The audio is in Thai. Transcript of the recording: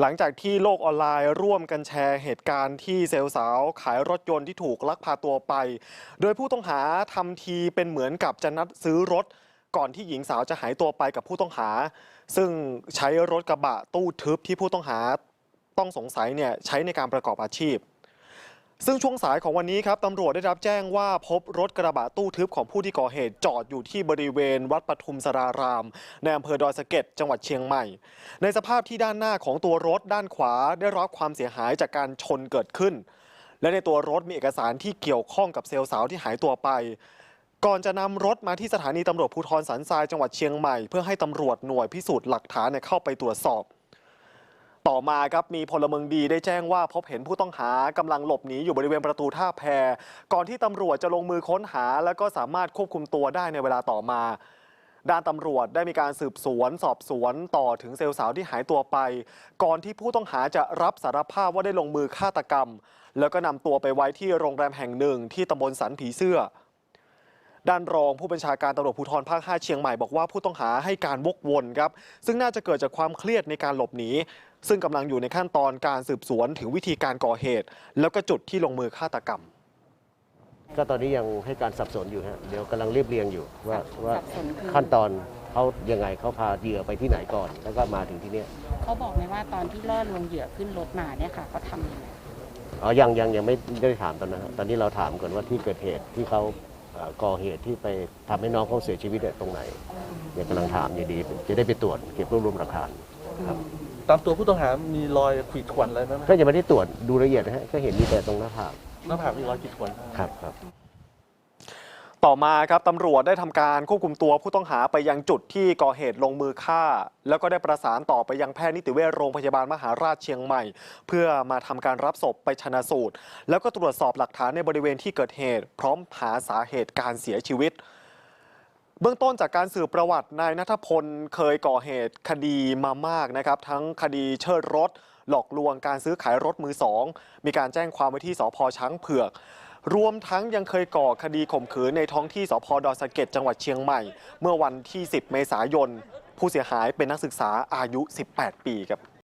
หลังจากที่โลกออนไลน์ร่วมกันแชร์เหตุการณ์ที่เซลล์สาวขายรถยนต์ที่ถูกลักพาตัวไป โดยผู้ต้องหาทำทีเป็นเหมือนกับจะนัดซื้อรถ ก่อนที่หญิงสาวจะหายตัวไปกับผู้ต้องหา ซึ่งใช้รถกระบะตู้ทึบที่ผู้ต้องหาต้องสงสัยเนี่ยใช้ในการประกอบอาชีพ ซึ่งช่วงสายของวันนี้ครับตำรวจได้รับแจ้งว่าพบรถกระบะตู้ทึบของผู้ที่ก่อเหตุจอดอยู่ที่บริเวณวัดปทุมสราราม ในอำเภอดอยสะเก็ดจังหวัดเชียงใหม่ ในสภาพที่ด้านหน้าของตัวรถด้านขวาได้รับความเสียหายจากการชนเกิดขึ้น และในตัวรถมีเอกสารที่เกี่ยวข้องกับเซลล์สาวที่หายตัวไป ก่อนจะนำรถมาที่สถานีตำรวจภูธรสันทรายจังหวัดเชียงใหม่ เพื่อให้ตำรวจหน่วยพิสูจน์หลักฐานเนี่ยเข้าไปตรวจสอบ ต่อมาครับมีพลเมืองดีได้แจ้งว่าพบเห็นผู้ต้องหากำลังหลบหนีอยู่บริเวณประตูท่าแพก่อนที่ตำรวจจะลงมือค้นหา แล้วก็สามารถควบคุมตัวได้ในเวลาต่อมา ด้านตำรวจได้มีการสืบสวน สอบสวนต่อถึงเซลล์สาวที่หายตัวไป ก่อนที่ผู้ต้องหาจะรับสารภาพว่าได้ลงมือฆาตกรรม แล้วก็นำตัวไปไว้ที่โรงแรมแห่งหนึ่งที่ตำบลสันผีเสื้อด้านรองผู้บัญชาการตำรวจภูธรภาค 5 เชียงใหม่บอกว่าผู้ต้องหาให้การวกวนครับ ซึ่งน่าจะเกิดจากความเครียดในการหลบหนี ซึ่งกำลังอยู่ในขั้นตอนการสืบสวนถึงวิธีการก่อเหตุ แล้วก็จุดที่ลงมือฆาตกรรม ก็ตอนนี้ยังให้การสับสนอยู่ฮะเดี๋ยวกำลังเรียบเรียงอยู่ว่าว่าสับสนคือ ขั้นตอนเขายังไงเขาพาเหยื่อไปที่ไหนก่อน แล้วก็มาถึงที่เนี้ยเขาบอกไหมว่าตอนที่ล่อลวงเหยื่อขึ้นรถมาเนี่ยค่ะเขาทำยังไงอ๋อยังยังยังไม่ได้ถามตอนนั้นฮะตอนนี้เราถามก่อนว่าที่เกิดเหตุที่เขาเอ่อก่อเหตุที่ไปทำให้น้องเขาเสียชีวิตเนี่ยตรงไหนเนี่ยกำลังถามอยู่ดีจะได้ไปตรวจเก็บรวบรวมหลักฐาน ตามตัวผู้ต้องหามีรอยขีดข่วนอะไรไหมก็ยังไม่ได้ตรวจดูละเอียดนะฮะก็เห็นมีแต่ตรงหน้าผากหน้าผากมีรอยขีดข่วนครับครับต่อมาครับตำรวจได้ทำการควบคุมตัวผู้ต้องหาไปยังจุดที่ก่อเหตุลงมือฆ่า แล้วก็ได้ประสานต่อไปยังแพทย์นิติเวชโรงพยาบาลมหาราชเชียงใหม่ เพื่อมาทำการรับศพไปชนะสูตร แล้วก็ตรวจสอบหลักฐานในบริเวณที่เกิดเหตุ พร้อมหาสาเหตุการเสียชีวิต เบื้องต้นจากการสืบประวัตินายนัทพลเคยก่อเหตุคดีมามากนะครับ ทั้งคดีเชิดรถ หลอกลวงการซื้อขายรถมือสองมีการแจ้งความไว้ที่สพช้างเผือก รวมทั้งยังเคยก่อคดีข่มขืนในท้องที่สพดอสะเก็ดจังหวัดเชียงใหม่ เมื่อวันที่ 10 เมษายน ผู้เสียหายเป็นนักศึกษาอายุ 18 ปีครับ